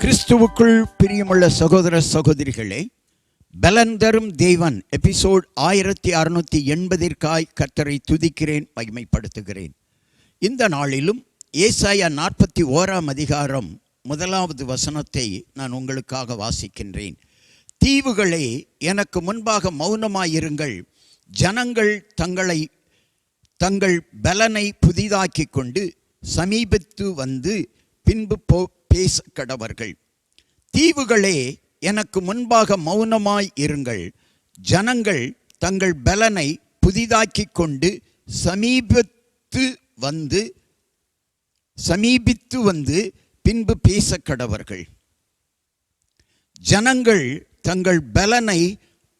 கிறிஸ்துவுக்குள் பிரியமுள்ள சகோதர சகோதரிகளே பலன் தரும் தேவன் எபிசோட் ஆயிரத்தி அறுநூத்தி எண்பதிற்காய் கர்த்தரை துதிக்கிறேன் மகிமைப்படுத்துகிறேன். இந்த நாளிலும் ஏசாயா நாற்பத்தி ஓராம் அதிகாரம் முதலாவது வசனத்தை நான் உங்களுக்காக வாசிக்கின்றேன். தீவுகளே எனக்கு முன்பாக மௌனமாயிருங்கள். ஜனங்கள் தங்களை தங்கள் பலனை புதிதாக்கி கொண்டு சமீபித்து வந்து பின்பு போ பேச கடவர்கள் தீவுகளே எனக்கு முன்பாக மௌனமாய் இருங்கள். ஜனங்கள் தங்கள் பலனை புதிதாக்கிக் கொண்டு சமீபத்து வந்து சமீபித்து வந்து பின்பு பேச கடவர்கள் ஜனங்கள் தங்கள் பலனை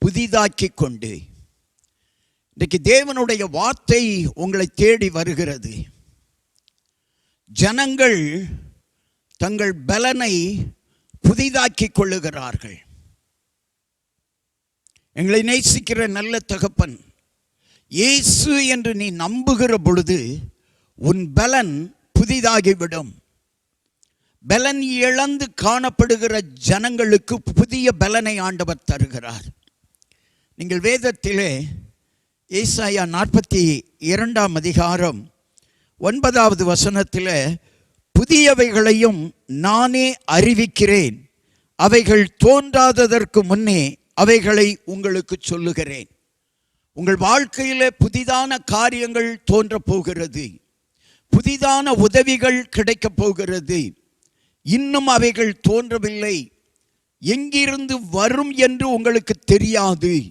புதிதாக்கிக் கொண்டு. இன்றைக்கு தேவனுடைய வார்த்தை உங்களை தேடி வருகிறது. ஜனங்கள் தங்கள் பலனை புதிதாக்கி கொள்ளுகிறார்கள் எங்களை நேசிக்கிற நல்ல தகப்பன் இயேசு என்று நீ நம்புகிற பொழுது உன் பலன் புதிதாகிவிடும். பலன் இழந்து காணப்படுகிற ஜனங்களுக்கு புதிய பலனை ஆண்டவர் தருகிறார். நீங்கள் வேதத்திலே ஏசாயா நாற்பத்தி இரண்டாம் அதிகாரம் ஒன்பதாவது வசனத்தில் புதியவைகளையும் நானே அறிவிக்கிறேன். அவைகள் தோன்றாததற்கு முன்னே அவைகளை உங்களுக்கு சொல்லுகிறேன். உங்கள் வாழ்க்கையில் புதிதான காரியங்கள் தோன்றப் போகிறது. புதிதான உதவிகள் கிடைக்கப் போகிறது. இன்னும் அவைகள் தோன்றவில்லை. எங்கிருந்து வரும் என்று உங்களுக்கு தெரியாது.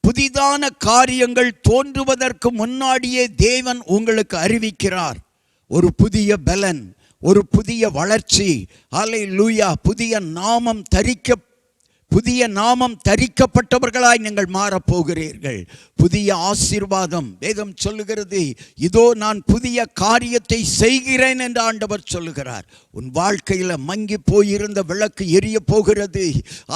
புதிதான காரியங்கள் தோன்றுவதற்கு முன்னாடியே தேவன் உங்களுக்கு அறிவிக்கிறார். ஒரு புதிய பலன் ஒரு புதிய வளர்ச்சி அலை லூயா புதிய நாமம் தரிக்க புதிய நாமம் தரிக்கப்பட்டவர்களாய் நீங்கள் மாறப்போகிறீர்கள். புதிய ஆசீர்வாதம் வேதம் சொல்லுகிறது இதோ நான் புதிய காரியத்தை செய்கிறேன் என்று ஆண்டவர் சொல்லுகிறார். உன் வாழ்க்கையில் மங்கி போயிருந்த விளக்கு எரிய போகிறது.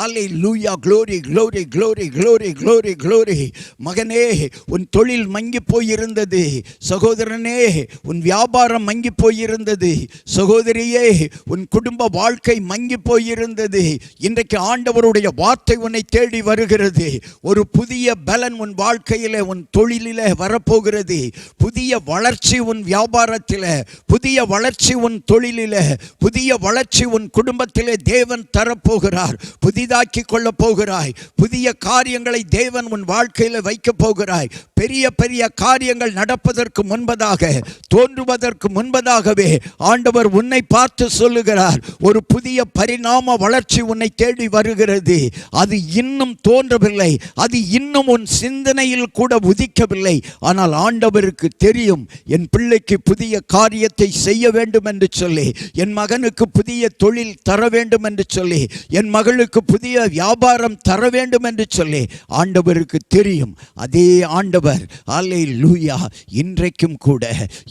Hallelujah glory glory glory glory glory glory மகனே உன் தொழில் மங்கி போயிருந்தது. சகோதரனே உன் வியாபாரம் மங்கி போயிருந்தது. சகோதரியே உன் குடும்ப வாழ்க்கை மங்கி போயிருந்தது. இன்றைக்கு ஆண்டவருடைய வார்த்தை உன்னை தேடி வருகிறது. ஒரு புதிய பலன் உன் வாழ்க்கையில் உன் தொழிலில வரப்போகிறது. புதிய வளர்ச்சி உன் வியாபாரத்தில் புதிய வளர்ச்சி உன் தொழிலில் புதிய வளர்ச்சி உன் குடும்பத்திலே தேவன் தரப்போகிறார். புதிதாக்கி கொள்ளப் போகிறாய் புதிய காரியங்களை தேவன் உன் வாழ்க்கையில் வைக்கப் போகிறாய். பெரிய பெரிய காரியங்கள் நடப்பதற்கு முன்பதாக தோன்றுவதற்கு முன்பதாகவே ஆண்டவர் உன்னை பார்த்து சொல்லுகிறார். ஒரு புதிய பரிணாம வளர்ச்சி உன்னை தேடி வருகிறது. அது இன்னும் தோன்றவில்லை. அது இன்னும் உன் சிந்தனையில் கூட உதிக்கவில்லை. ஆனால் ஆண்டவருக்கு தெரியும் என் பிள்ளைக்கு புதிய காரியத்தை செய்ய வேண்டும் என்று சொல்லி என் மகனுக்கு புதிய தொழில் தர வேண்டும் என்று சொல்லி என் மகளுக்கு புதிய வியாபாரம் தர வேண்டும் என்று சொல்லி ஆண்டவருக்கு தெரியும். அதே ஆண்டவர் அலை லூயா இன்றைக்கும் கூட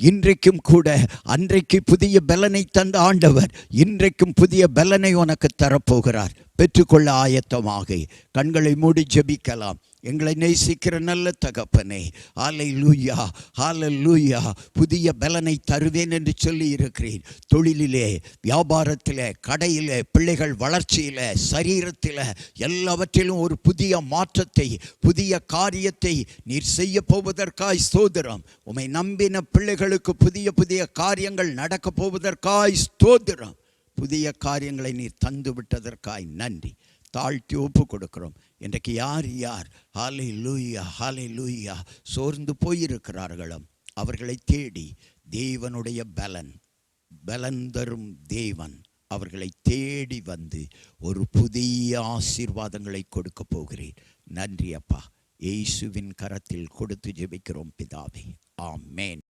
இன்றைக்கும் கூட அன்றைக்கு புதிய பலனை தந்த ஆண்டவர் இன்றைக்கும் புதிய பலனை உனக்கு தரப்போகிறார். பெற்றுக்கொள்ள ஆயத்தமாக. கண்களை மூடி ஜெபிக்கலாம். எங்களை நேசிக்கிற நல்ல தகப்பனே ஆலை லூயா ஆலை லூயா புதிய பலனை தருவேன் என்று சொல்லி இருக்கிறேன் தொழிலிலே வியாபாரத்தில் கடையில் பிள்ளைகள் வளர்ச்சியில் சரீரத்தில் எல்லாவற்றிலும் ஒரு புதிய மாற்றத்தை புதிய காரியத்தை நீர் செய்ய போவதற்காய் ஸ்தோதிரம் உமை நம்பின பிள்ளைகளுக்கு புதிய புதிய காரியங்கள் நடக்கப் போவதற்காய் ஸ்தோதிரம் புதிய காரியங்களை நீர் தந்து விட்டதற்காய் நன்றி. தாழ்த்தி ஒப்பு கொடுக்கிறோம். இன்றைக்கு யார் யார்? ஹாலை லூயா ஹாலை லூயா சோர்ந்து போயிருக்கிறார்களோ அவர்களை தேடி தேவனுடைய பலன் பலன் தரும் தேவன் அவர்களை தேடி வந்து ஒரு புதிய ஆசீர்வாதங்களை கொடுக்க போகிறேன் நன்றி அப்பா. இயேசுவின் கரத்தில் கொடுத்து ஜெபிக்கிறோம் பிதாவே. ஆமேன்.